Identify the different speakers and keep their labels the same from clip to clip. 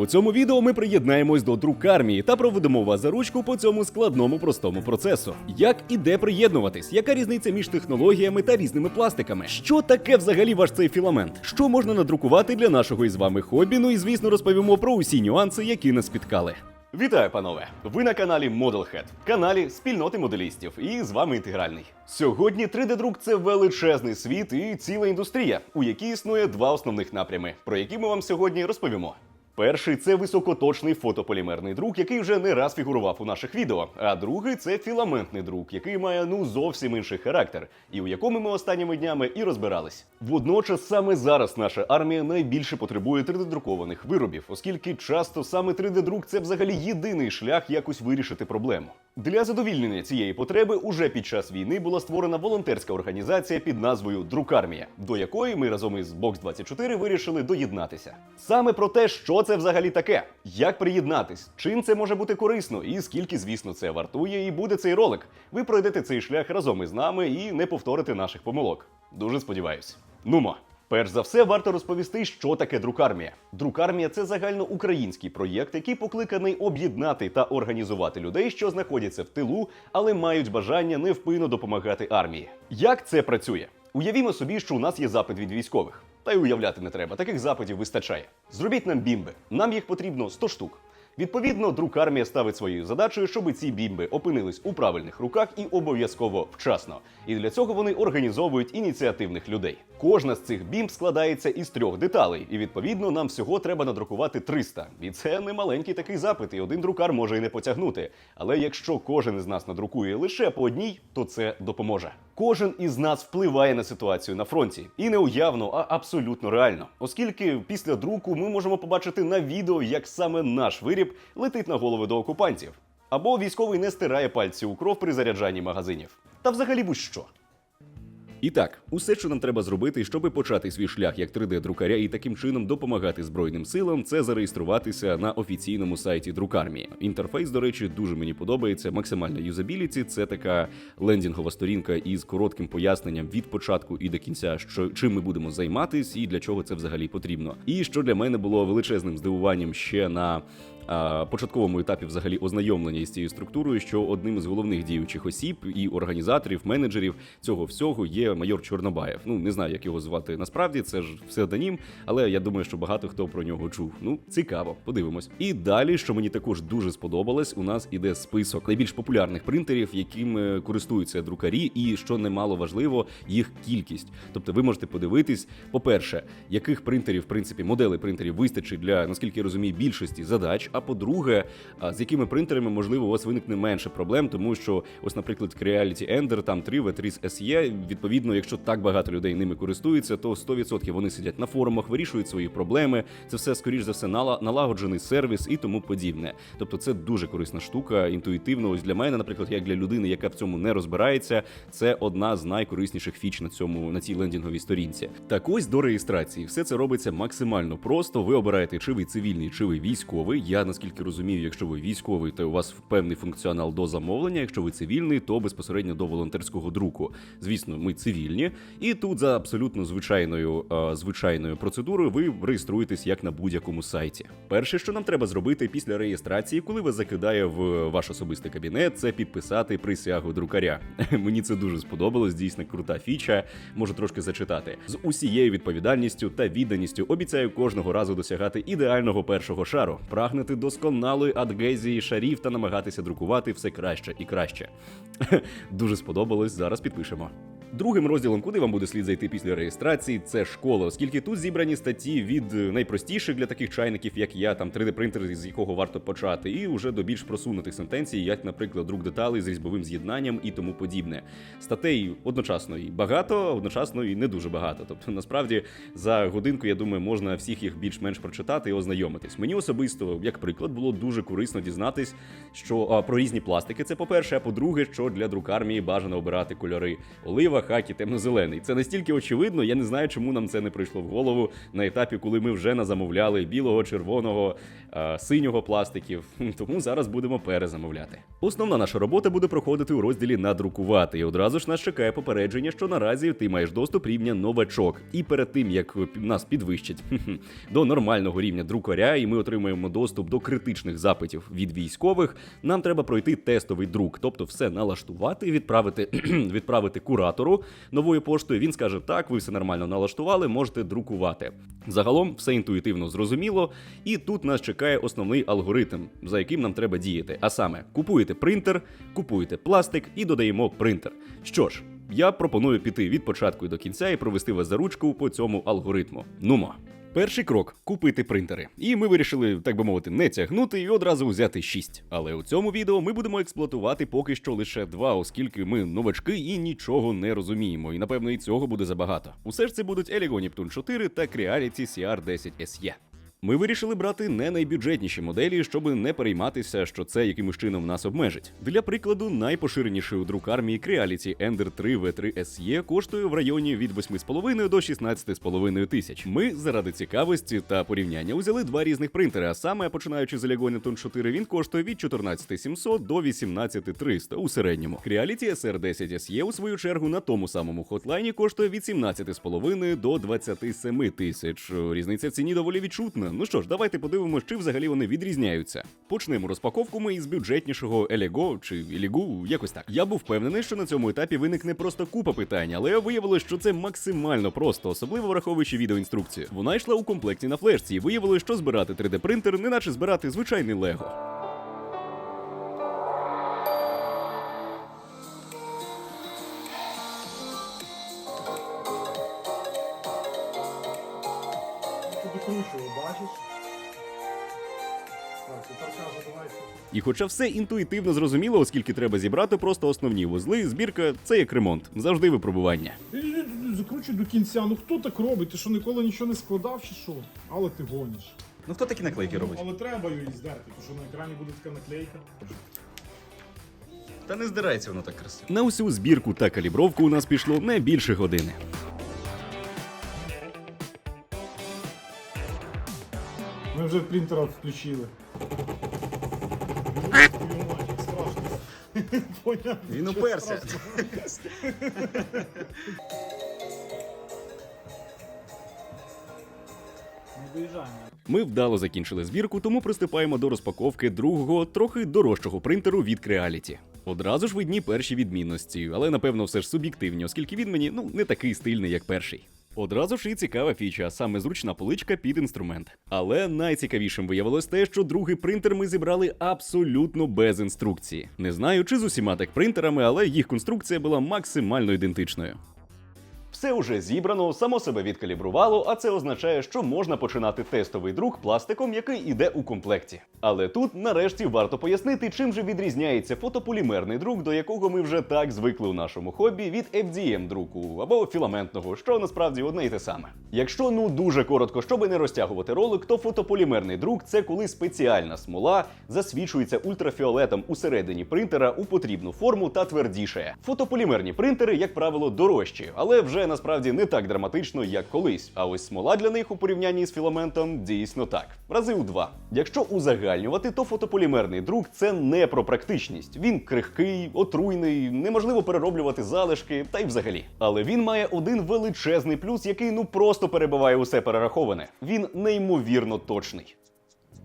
Speaker 1: У цьому відео ми приєднаємось до друкармії та проведемо вас за ручку по цьому складному простому процесу. Як і де приєднуватись? Яка різниця між технологіями та різними пластиками? Що таке взагалі ваш цей філамент? Що можна надрукувати для нашого із вами хобі? Ну і звісно розповімо про усі нюанси, які нас спіткали. Вітаю, панове! Ви на каналі Modelhead, каналі спільноти моделістів, і з вами інтегральний. Сьогодні 3D-друк це величезний світ і ціла індустрія, у якій існує два основних напрями, про які ми вам сьогодні розповімо. Перший це високоточний фотополімерний друк, який вже не раз фігурував у наших відео. А другий це філаментний друк, який має ну зовсім інший характер, і у якому ми останніми днями і розбирались. Водночас саме зараз наша армія найбільше потребує 3D-друкованих виробів, оскільки часто саме 3D-друк це взагалі єдиний шлях якось вирішити проблему. Для задовільнення цієї потреби уже під час війни була створена волонтерська організація під назвою Друкармія, до якої ми разом із Box 24 вирішили доєднатися. Саме про те, що це взагалі таке, як приєднатись, чим це може бути корисно, і скільки, звісно, це вартує, і буде цей ролик. Ви пройдете цей шлях разом із нами і не повторите наших помилок. Дуже сподіваюсь. Нумо. Перш за все, варто розповісти, що таке друкармія. Друкармія це загальноукраїнський проєкт, який покликаний об'єднати та організувати людей, що знаходяться в тилу, але мають бажання невпинно допомагати армії. Як це працює? Уявімо собі, що у нас є запит від військових. Та й уявляти не треба, таких запитів вистачає. Зробіть нам бімби. Нам їх потрібно 100 штук. Відповідно, друкармія ставить своєю задачею, щоб ці бімби опинились у правильних руках і обов'язково вчасно. І для цього вони організовують ініціативних людей. Кожна з цих бімб складається із трьох деталей, і відповідно нам всього треба надрукувати 300. І це не маленький такий запит, і один друкар може і не потягнути. Але якщо кожен із нас надрукує лише по одній, то це допоможе. Кожен із нас впливає на ситуацію на фронті, і не уявно, а абсолютно реально, оскільки після друку ми можемо побачити на відео, як саме наш виріб летить на голови до окупантів, або військовий не стирає пальці у кров при заряджанні магазинів, та взагалі будь-що. І так, усе, що нам треба зробити, щоб почати свій шлях як 3D-друкаря і таким чином допомагати Збройним силам, це зареєструватися на офіційному сайті друкармії. Інтерфейс, до речі, дуже мені подобається. Максимальна юзабіліті це така лендінгова сторінка із коротким поясненням від початку і до кінця, що чим ми будемо займатись і для чого це взагалі потрібно. І що для мене було величезним здивуванням ще на початковому етапі взагалі ознайомлення із цією структурою, що одним із головних діючих осіб і організаторів, менеджерів цього всього є майор Чорнобаєв. Ну не знаю, як його звати насправді, це ж псевдонім, але я думаю, що багато хто про нього чув. Ну цікаво, подивимось. І далі, що мені також дуже сподобалось, у нас іде список найбільш популярних принтерів, якими користуються друкарі, і що немало важливо, їх кількість. Тобто, ви можете подивитись, по-перше, яких принтерів, в принципі, моделей принтерів вистачить для наскільки я розумію, більшості задач. А по-друге, з якими принтерами можливо у вас виникне менше проблем, тому що ось, наприклад, Creality Ender, там 3 V3 SE, відповідно, якщо так багато людей ними користуються, то 100% вони сидять на форумах, вирішують свої проблеми. Це все скоріш за все нала- налагоджений сервіс і тому подібне. Тобто, це дуже корисна штука, інтуїтивно. Ось для мене, наприклад, як для людини, яка в цьому не розбирається, це одна з найкорисніших фіч на цьому на цій лендінговій сторінці. Так ось до реєстрації все це робиться максимально просто. Ви обираєте, чи ви цивільний, чи ви військовий. Я наскільки розумію, якщо ви військовий, то у вас певний функціонал до замовлення. Якщо ви цивільний, то безпосередньо до волонтерського друку. Звісно, ми цивільні, і тут за абсолютно звичайною е, звичайною процедурою ви реєструєтесь як на будь-якому сайті. Перше, що нам треба зробити після реєстрації, коли вас закидає в ваш особистий кабінет, це підписати присягу друкаря. Мені це дуже сподобалось. Дійсно крута фіча. Можу трошки зачитати з усією відповідальністю та відданістю. Обіцяю кожного разу досягати ідеального першого шару, прагнути досконалої адгезії шарів та намагатися друкувати все краще і краще. Дуже сподобалось. Зараз підпишемо. Другим розділом, куди вам буде слід зайти після реєстрації, це школа, оскільки тут зібрані статті від е, найпростіших для таких чайників, як я, там 3D-принтер, з якого варто почати, і вже до більш просунутих сентенцій, як, наприклад, друк деталей з різьбовим з'єднанням і тому подібне. Статей одночасно і багато, одночасно і не дуже багато. Тобто, насправді, за годинку, я думаю, можна всіх їх більш-менш прочитати і ознайомитись. Мені особисто, як приклад, було дуже корисно дізнатись, що а, про різні пластики. Це по-перше, а по-друге, що для друкармії бажано обирати кольори олива, Хакі темно-зелений. Це настільки очевидно, я не знаю, чому нам це не прийшло в голову на етапі, коли ми вже назамовляли білого, червоного, е, синього пластиків. Тому зараз будемо перезамовляти. Основна наша робота буде проходити у розділі надрукувати. І одразу ж нас чекає попередження, що наразі ти маєш доступ рівня новачок. І перед тим як нас підвищать до нормального рівня друкаря, і ми отримаємо доступ до критичних запитів від військових, нам треба пройти тестовий друк, тобто все налаштувати, відправити, відправити куратору новою поштою. Він скаже: так, ви все нормально налаштували, можете друкувати. Загалом все інтуїтивно зрозуміло, і тут нас чекає основний алгоритм, за яким нам треба діяти. А саме, купуєте принтер, купуєте пластик і додаємо принтер. Що ж, я пропоную піти від початку до кінця і провести вас за ручку по цьому алгоритму. Нумо. Перший крок купити принтери. І ми вирішили, так би мовити, не тягнути і одразу взяти 6. Але у цьому відео ми будемо експлуатувати поки що лише два, оскільки ми новачки і нічого не розуміємо. І напевно і цього буде забагато. Усе ж це будуть Elegon Neptune 4 та Creality CR10 SE. Ми вирішили брати не найбюджетніші моделі, щоб не перейматися, що це якимось чином нас обмежить. Для прикладу, найпоширеніший у друк армії Creality Ender 3 V3 SE коштує в районі від 8,5 до 16,5 тисяч. Ми заради цікавості та порівняння узяли два різних принтери. А саме починаючи з Eligo Neptune 4, він коштує від 14700 до 18300 у середньому. Creality SR10 SE у свою чергу на тому самому хотлайні коштує від 17,5 до 27 тисяч. Різниця в ціні доволі відчутна. Ну що ж, давайте подивимось, чи взагалі вони відрізняються. Почнемо розпаковку ми із бюджетнішого Елего чи Елігу, якось так. Я був впевнений, що на цьому етапі виникне просто купа питань, але виявилось, що це максимально просто, особливо враховуючи відеоінструкцію. Вона йшла у комплекті на флешці, і виявилось, що збирати 3D принтер, неначе збирати звичайний Лего. І хоча все інтуїтивно зрозуміло, оскільки треба зібрати просто основні вузли, збірка це як ремонт, завжди випробування.
Speaker 2: Іди, Закручуй до кінця. Ну хто так робить? Ти що ніколи нічого не складав чи що? Але ти гониш.
Speaker 1: Ну хто такі наклейки робить?
Speaker 2: Але треба її здерти, тому що на екрані буде така наклейка.
Speaker 1: Та не здирається воно так красиво. На усю збірку та калібровку у нас пішло не більше години.
Speaker 2: Ми вже принтера включили.
Speaker 1: Він уперся. Ми вдало закінчили збірку, тому приступаємо до розпаковки другого, трохи дорожчого принтеру від Creality. Одразу ж видні перші відмінності, але напевно все ж суб'єктивні, оскільки він мені ну не такий стильний, як перший. Одразу ж і цікава фіча, саме зручна поличка під інструмент. Але найцікавішим виявилось те, що другий принтер ми зібрали абсолютно без інструкції. Не знаю, чи з усіма так принтерами, але їх конструкція була максимально ідентичною. Все уже зібрано, само себе відкалібрувало, а це означає, що можна починати тестовий друк пластиком, який іде у комплекті. Але тут нарешті варто пояснити, чим же відрізняється фотополімерний друк, до якого ми вже так звикли у нашому хобі, від FDM друку або філаментного, що насправді одне і те саме. Якщо ну дуже коротко, щоби не розтягувати ролик, то фотополімерний друк це коли спеціальна смола засвічується ультрафіолетом усередині принтера у потрібну форму та твердішає. Фотополімерні принтери, як правило, дорожчі, але вже насправді не так драматично, як колись. А ось смола для них у порівнянні з філаментом дійсно так. Рази у два. Якщо узагальнювати, то фотополімерний друк це не про практичність. Він крихкий, отруйний, неможливо перероблювати залишки, та й взагалі. Але він має один величезний плюс, який ну просто перебиває усе перераховане. Він неймовірно точний.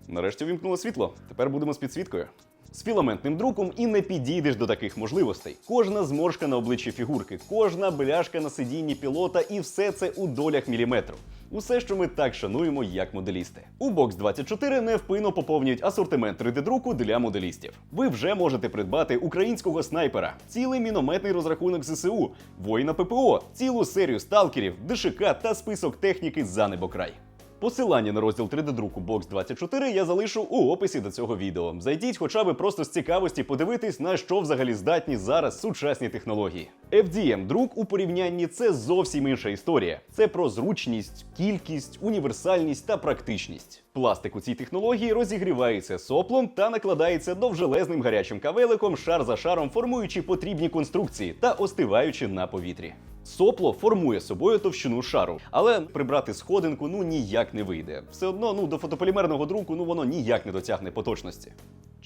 Speaker 1: Нарешті вімкнуло світло. Тепер будемо з підсвіткою. З філаментним друком і не підійдеш до таких можливостей. Кожна зморшка на обличчі фігурки, кожна бляшка на сидінні пілота, і все це у долях міліметру. Усе, що ми так шануємо, як моделісти. У Box 24 невпинно поповнюють асортимент 3D-друку для моделістів. Ви вже можете придбати українського снайпера, цілий мінометний розрахунок ЗСУ, воїна ППО, цілу серію сталкерів, ДШК та список техніки за небокрай. Посилання на розділ 3D-друку Box 24 я залишу у описі до цього відео. Зайдіть хоча б просто з цікавості подивитись, на що взагалі здатні зараз сучасні технології. FDM друк у порівнянні це зовсім інша історія. Це про зручність, кількість, універсальність та практичність. Пластик у цій технології розігрівається соплом та накладається довжелезним гарячим кавеликом, шар за шаром, формуючи потрібні конструкції та остиваючи на повітрі. Сопло формує собою товщину шару, але прибрати сходинку ну ніяк не вийде. Все одно ну до фотополімерного друку ну воно ніяк не дотягне по точності.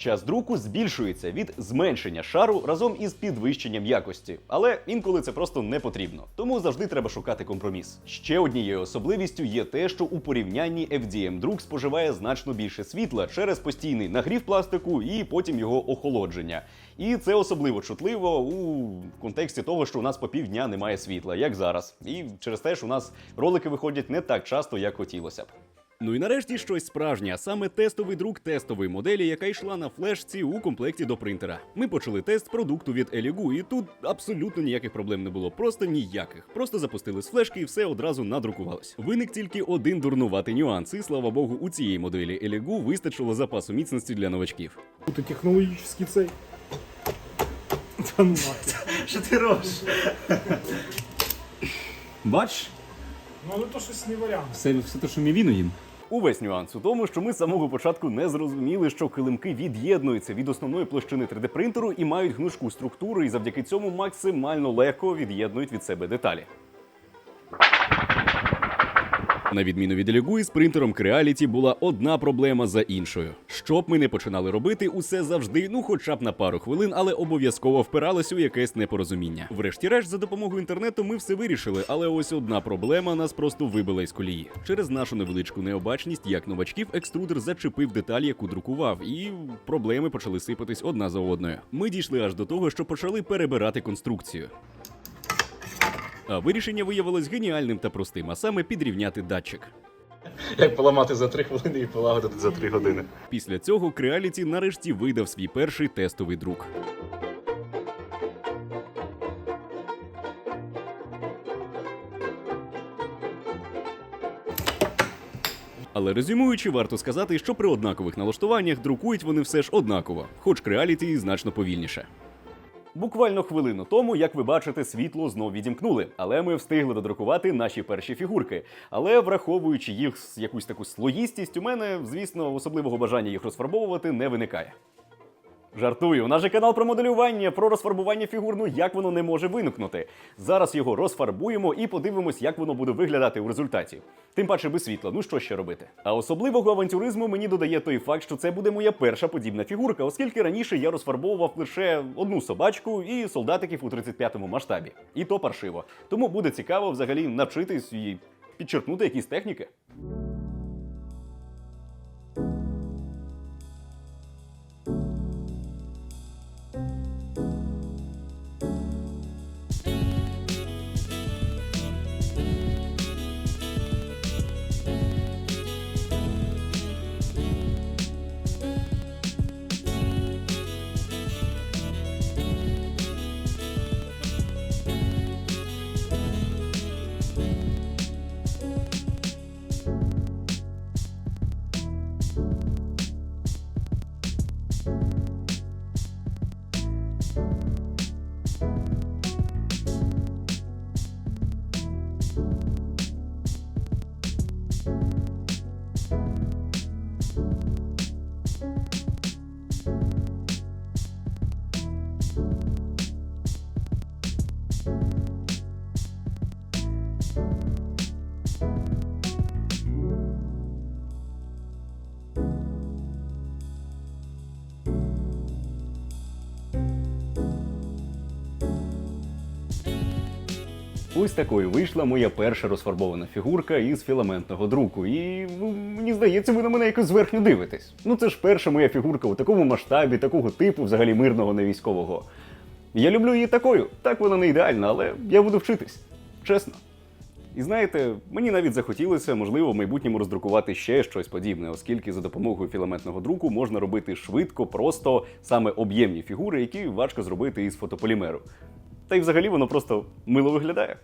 Speaker 1: Час друку збільшується від зменшення шару разом із підвищенням якості, але інколи це просто не потрібно. Тому завжди треба шукати компроміс. Ще однією особливістю є те, що у порівнянні FDM друк споживає значно більше світла через постійний нагрів пластику і потім його охолодження. І це особливо чутливо у контексті того, що у нас по півдня немає світла, як зараз. І через те, що у нас ролики виходять не так часто, як хотілося б. Ну і нарешті щось справжнє, а саме тестовий друк тестової моделі, яка йшла на флешці у комплекті до принтера. Ми почали тест продукту від Eligu, і тут абсолютно ніяких проблем не було, просто ніяких. Просто запустили з флешки і все одразу надрукувалось. Виник тільки один дурнуватий нюанс, і слава Богу, у цієї моделі Eligu вистачило запасу міцності для новачків.
Speaker 2: Тут технологічний цей. Та ну.
Speaker 3: Що ти робиш? Бач,
Speaker 2: Ну але то щось не варіант.
Speaker 3: все, все те, що мівіну їм.
Speaker 1: Увесь нюанс у тому, що ми з самого початку не зрозуміли, що килимки від'єднуються від основної площини 3D принтеру і мають гнучку структуру, і завдяки цьому максимально легко від'єднують від себе деталі. На відміну від Eligu, із принтером Creality була одна проблема за іншою. Що б ми не починали робити, усе завжди, ну хоча б на пару хвилин, але обов'язково впиралось у якесь непорозуміння. Врешті-решт, за допомогою інтернету ми все вирішили, але ось одна проблема нас просто вибила із колії. Через нашу невеличку необачність, як новачків, екструдер зачепив деталь, яку друкував, і проблеми почали сипатись одна за одною. Ми дійшли аж до того, що почали перебирати конструкцію. А вирішення виявилось геніальним та простим, а саме підрівняти датчик.
Speaker 3: Як поламати за 3 хвилини і полагодити за 3 години.
Speaker 1: Після цього Creality нарешті видав свій перший тестовий друк. Але резюмуючи, варто сказати, що при однакових налаштуваннях друкують вони все ж однаково, хоч Creality значно повільніше. Буквально хвилину тому, як ви бачите, світло знов відімкнули, але ми встигли додрукувати наші перші фігурки. Але враховуючи їх з якусь таку слоїстість, у мене, звісно, особливого бажання їх розфарбовувати не виникає. Жартую, у нас же канал про моделювання, про розфарбування фігур, ну як воно не може виникнути. Зараз його розфарбуємо і подивимось, як воно буде виглядати у результаті. Тим паче без світла, ну що ще робити. А особливого авантюризму мені додає той факт, що це буде моя перша подібна фігурка, оскільки раніше я розфарбовував лише одну собачку і солдатиків у 35-му масштабі. І то паршиво. Тому буде цікаво взагалі навчитись і підчеркнути якісь техніки. Thank you Ось такою вийшла моя перша розфарбована фігурка із філаментного друку. І ну, мені здається, ви на мене якось зверхньо дивитесь. Ну це ж перша моя фігурка у такому масштабі, такого типу, взагалі мирного, не військового. Я люблю її такою. Так вона не ідеальна, але я буду вчитись. Чесно. І знаєте, мені навіть захотілося, можливо, в майбутньому роздрукувати ще щось подібне, оскільки за допомогою філаментного друку можна робити швидко, просто саме об'ємні фігури, які важко зробити із фотополімеру. Та й взагалі воно просто мило виглядає.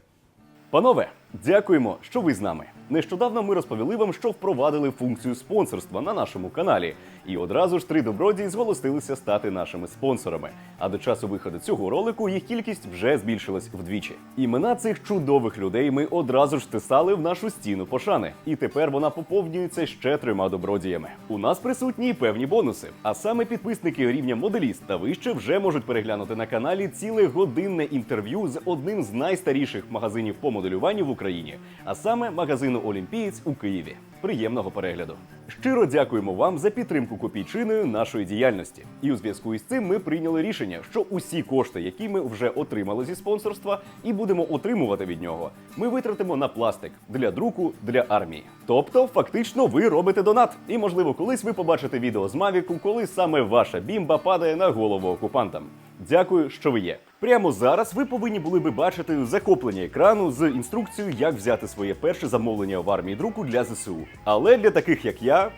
Speaker 1: Панове, дякуємо, що ви з нами. Нещодавно ми розповіли вам, що впровадили функцію спонсорства на нашому каналі, і одразу ж три добродії зголосилися стати нашими спонсорами. А до часу виходу цього ролику їх кількість вже збільшилась вдвічі. Імена цих чудових людей ми одразу ж втисали в нашу стіну пошани, і тепер вона поповнюється ще трьома добродіями. У нас присутні певні бонуси. А саме підписники рівня моделіст та вище вже можуть переглянути на каналі ціле годинне інтерв'ю з одним з найстаріших магазинів по моделюванню в Україні, а саме магазину Олімпієць у Києві. Приємного перегляду. Щиро дякуємо вам за підтримку копійчиною нашої діяльності. І у зв'язку із цим ми прийняли рішення, що усі кошти, які ми вже отримали зі спонсорства і будемо отримувати від нього, ми витратимо на пластик для друку для армії. Тобто, фактично, ви робите донат. І можливо, колись ви побачите відео з Мавіку, коли саме ваша бімба падає на голову окупантам. Дякую, що ви є. Прямо зараз ви повинні були би бачити захоплення екрану з інструкцією, як взяти своє перше замовлення в армії друку для ЗСУ. Але для таких як я,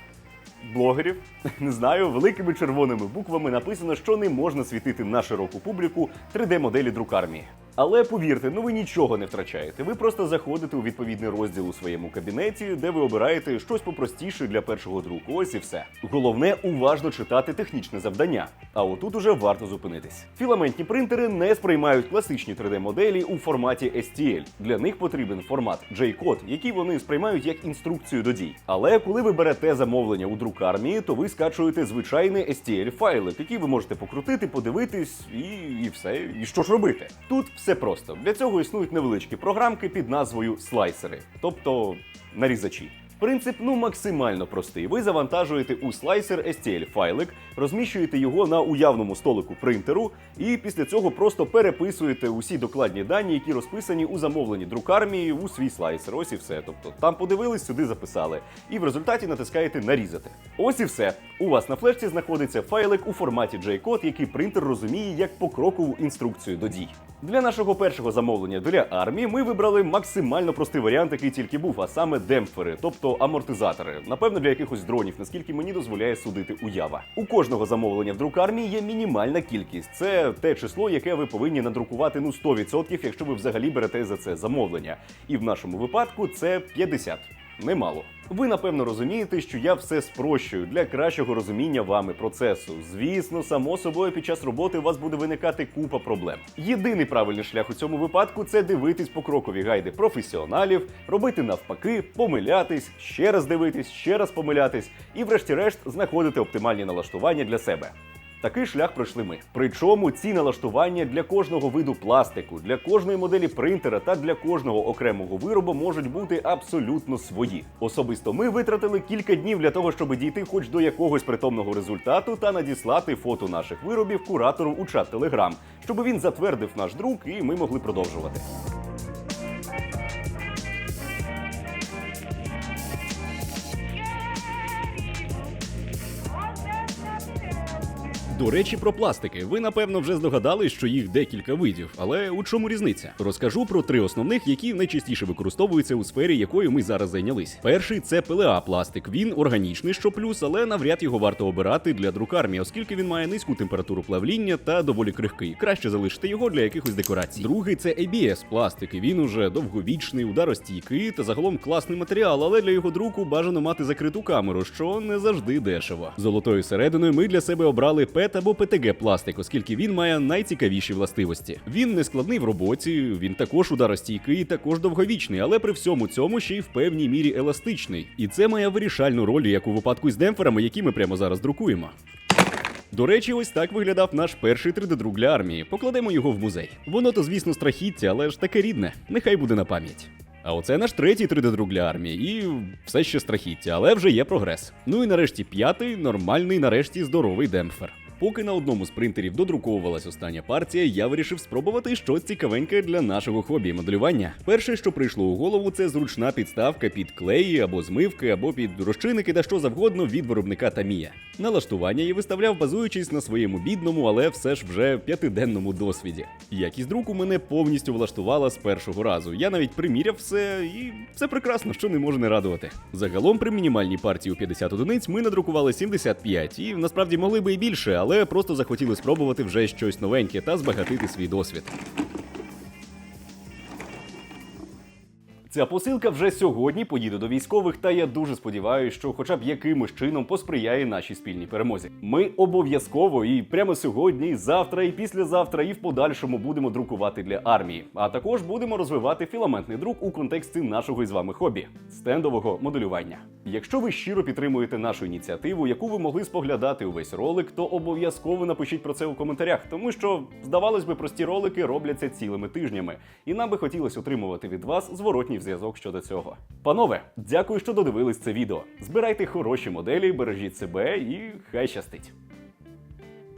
Speaker 1: блогерів, не знаю, великими червоними буквами написано, що не можна світити на широку публіку 3D-моделі друкармії. Але повірте, ну ви нічого не втрачаєте. Ви просто заходите у відповідний розділ у своєму кабінеті, де ви обираєте щось попростіше для першого друку. Ось і все. Головне уважно читати технічне завдання. А отут уже варто зупинитись. Філаментні принтери не сприймають класичні 3D-моделі у форматі STL. Для них потрібен формат J-код, який вони сприймають як інструкцію до дій. Але коли ви берете замовлення у друкармії, то ви скачуєте звичайний STL файлик, який ви можете покрутити, подивитись і, і все. І що ж робити? Тут все просто. Для цього існують невеличкі програмки під назвою слайсери, тобто нарізачі. Принцип ну максимально простий. Ви завантажуєте у слайсер STL файлик, розміщуєте його на уявному столику принтеру, і після цього просто переписуєте усі докладні дані, які розписані у замовленні друкармії у свій слайсер. Ось і все. Тобто там подивились, сюди записали. І в результаті натискаєте нарізати. Ось і все. У вас на флешці знаходиться файлик у форматі J-код, який принтер розуміє як покрокову інструкцію до дій. Для нашого першого замовлення для армії ми вибрали максимально простий варіант, який тільки був, а саме демпфери, тобто амортизатори. Напевно, для якихось дронів, наскільки мені дозволяє судити уява. У кожного замовлення в друкармії є мінімальна кількість. Це те число, яке ви повинні надрукувати ну 100%, якщо ви взагалі берете за це замовлення. І в нашому випадку це 50. Немало. Ви напевно розумієте, що я все спрощую для кращого розуміння вами процесу. Звісно, само собою під час роботи у вас буде виникати купа проблем. Єдиний правильний шлях у цьому випадку це дивитись покрокові гайди професіоналів, робити навпаки, помилятись, ще раз дивитись, ще раз помилятись, і, врешті-решт, знаходити оптимальні налаштування для себе. Такий шлях пройшли ми. Причому ці налаштування для кожного виду пластику, для кожної моделі принтера та для кожного окремого виробу можуть бути абсолютно свої. Особисто ми витратили кілька днів для того, щоб дійти хоч до якогось притомного результату та надіслати фото наших виробів куратору у чат Telegram, щоб він затвердив наш друк і ми могли продовжувати. До речі, про пластики. Ви напевно вже здогадались, що їх декілька видів. Але у чому різниця? Розкажу про три основних, які найчастіше використовуються у сфері, якою ми зараз зайнялись. Перший це ПЛА пластик. Він органічний, що плюс, але навряд його варто обирати для друкармії, оскільки він має низьку температуру плавління та доволі крихкий. Краще залишити його для якихось декорацій. Другий це ABS пластик. Він уже довговічний, ударостійкий та загалом класний матеріал, але для його друку бажано мати закриту камеру, що не завжди дешево. Золотою серединою ми для себе обрали PET або PTG пластик, оскільки він має найцікавіші властивості. Він не складний в роботі, він також ударостійкий, також довговічний, але при всьому цьому ще й в певній мірі еластичний. І це має вирішальну роль, як у випадку з демпферами, які ми прямо зараз друкуємо. До речі, ось так виглядав наш перший 3D-друк для армії. Покладемо його в музей. Воно то, звісно, страхіття, але ж таке рідне. Нехай буде на пам'ять. А оце наш третій 3D-друк для армії, і все ще страхіття, але вже є прогрес. Ну і нарешті п'ятий, нормальний, нарешті здоровий демпфер. Поки на одному з принтерів додруковувалась остання партія, я вирішив спробувати щось цікавеньке для нашого хобі моделювання. Перше, що прийшло у голову, це зручна підставка під клеї або змивки, або під розчинники та що завгодно від виробника Тамія. Налаштування я виставляв, базуючись на своєму бідному, але все ж вже п'ятиденному досвіді. Якість друку мене повністю влаштувала з першого разу. Я навіть приміряв все, і все прекрасно, що не може не радувати. Загалом при мінімальній партії у 50 одиниць ми надрукували 75, і насправді могли би і більше, але просто захотіли спробувати вже щось новеньке та збагатити свій досвід. Ця посилка вже сьогодні поїде до військових, та я дуже сподіваюся, що хоча б якимось чином посприяє нашій спільній перемозі. Ми обов'язково і прямо сьогодні, і завтра, і післязавтра, і в подальшому будемо друкувати для армії. А також будемо розвивати філаментний друк у контексті нашого із вами хобі стендового моделювання. Якщо ви щиро підтримуєте нашу ініціативу, яку ви могли споглядати увесь ролик, то обов'язково напишіть про це у коментарях, тому що здавалось би, прості ролики робляться цілими тижнями, і нам би хотілося отримувати від вас зворотній зв'язок щодо цього. Панове, дякую, що додивились це відео. Збирайте хороші моделі, бережіть себе і хай щастить.